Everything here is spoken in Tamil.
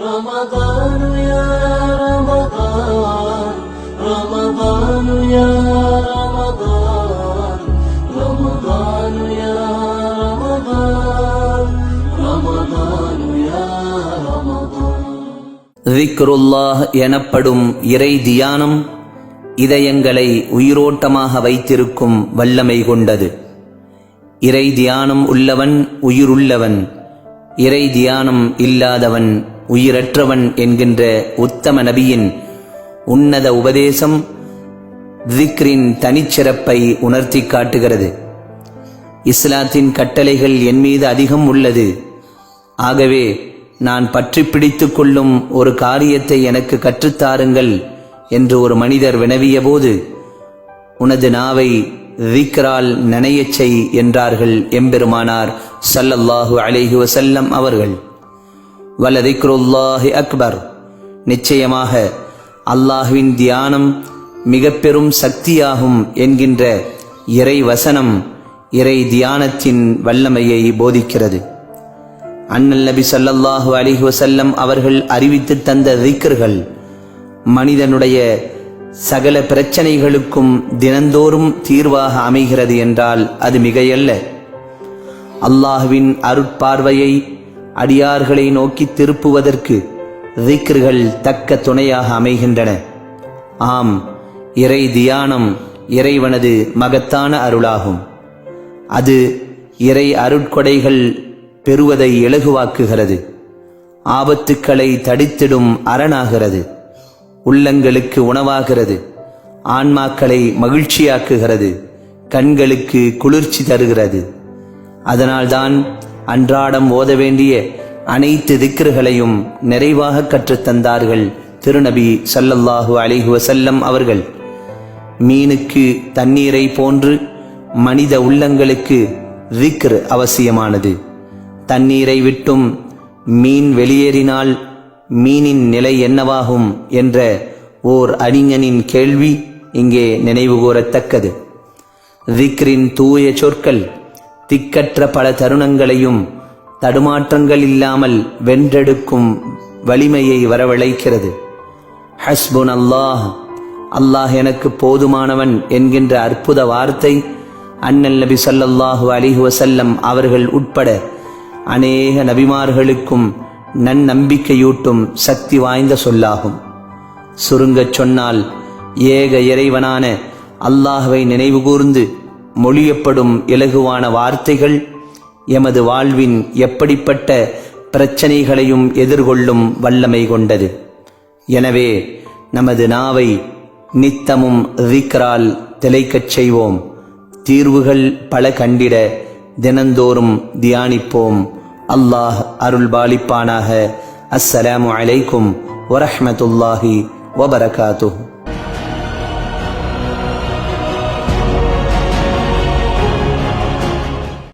رمضان يا رمضان رمضان يا رمضان رمضان يا رمضان رمضان يا رمضان ரிக்ருல்லாஹ் எனப்படும் இறை தியானம் இதயங்களை உயிரோட்டமாக வைத்திருக்கும் வல்லமை கொண்டது இறை தியானம் உள்ளவன் உயிருள்ளவன் இறை தியானம் இல்லாதவன் உயிரற்றவன் என்கின்ற உத்தம நபியின் உன்னத உபதேசம் திக்ரின் தனிச்சிறப்பை உணர்த்தி காட்டுகிறது. இஸ்லாத்தின் கட்டளைகள் என் மீது அதிகம் உள்ளது. ஆகவே நான் பற்றி பிடித்து கொள்ளும் ஒரு காரியத்தை எனக்கு கற்றுத்தாருங்கள் என்று ஒரு மனிதர் வினவியபோது உனது நாவை விக்ரால் நனையச் செய் என்றார்கள் எம்பெருமானார் சல்லல்லாஹு அலேஹி வசல்லம் அவர்கள். வலதிக்ருல்லாஹி அக்பர். நிச்சயமாக அல்லாஹ்வின் தியானம் மிக பெரும் சக்தியாகும் என்கின்ற இறை வசனம் இறை தியானத்தின் வல்லமையை போதிக்கிறது. அண்ணல் நபி ஸல்லல்லாஹு அலிஹி வசல்லம் அவர்கள் அறிவித்து தந்த திக்கர்கள் மனிதனுடைய சகல பிரச்சனைகளுக்கும் தினந்தோறும் தீர்வாக அமைகிறது என்றால் அது மிகையல்ல. அல்லாஹுவின் அருட்பார்வையை அடியார்களை நோக்கி திருப்புவதற்கு திக்ர்கள் தக்க துணையாக அமைகின்றன. ஆம் இறை தியானம் இறைவனது மகத்தான அருளாகும். அது இறை அருட்கொடைகள் பெறுவதை இலகுவாக்குகிறது. ஆபத்துக்களை தடித்திடும் அரணாகிறது. உள்ளங்களுக்கு உணவாகிறது. ஆன்மாக்களை மகிழ்ச்சியாக்குகிறது. கண்களுக்கு குளிர்ச்சி தருகிறது. அதனால்தான் அன்றாடம் ஓத வேண்டிய அனைத்து திக்ருகளையும் நிறைவாக கற்றுத்தந்தார்கள் திருநபி சல்லல்லாஹு அலிஹு வசல்லம் அவர்கள். மீனுக்கு தண்ணீரை போன்று மனித உள்ளங்களுக்கு திக்ர் அவசியமானது. தண்ணீரை விட்டும் மீன் வெளியேறினால் மீனின் நிலை என்னவாகும் என்ற ஓர் அறிஞனின் கேள்வி இங்கே நினைவுகூரத்தக்கது. திக்ரின் தூய சொற்கள் திக்கற்ற பல தருணங்களையும் தடுமாற்றங்கள் இல்லாமல் வென்றெடுக்கும் வலிமையை வரவழைக்கிறது. ஹஸ்புன் அல்லாஹ் அல்லாஹ் எனக்கு போதுமானவன் என்கின்ற அற்புத வார்த்தை அண்ணல் நபி ஸல்லல்லாஹு அலிஹு வசல்லம் அவர்கள் உட்பட அநேக நபிமார்களுக்கும் நன்னம்பிக்கையூட்டும் சக்தி வாய்ந்த சொல்லாகும். சுருங்கச் சொன்னால் ஏக இறைவனான அல்லாஹுவை நினைவுகூர்ந்து மொழியப்படும் இலகுவான வார்த்தைகள் எமது வாழ்வின் எப்படிப்பட்ட பிரச்சனைகளையும் எதிர்கொள்ளும் வல்லமை கொண்டது. எனவே நமது நாவை நித்தமும் ரிக்ரால் திளைக்கச் செய்வோம். தீர்வுகள் பல கண்டிட தினந்தோறும் தியானிப்போம். அல்லாஹ் அருள் பாலிப்பானாக அஸ்ஸலாமு அலைக்கும் வரஹமத்துல்லாஹி வபரகாத்து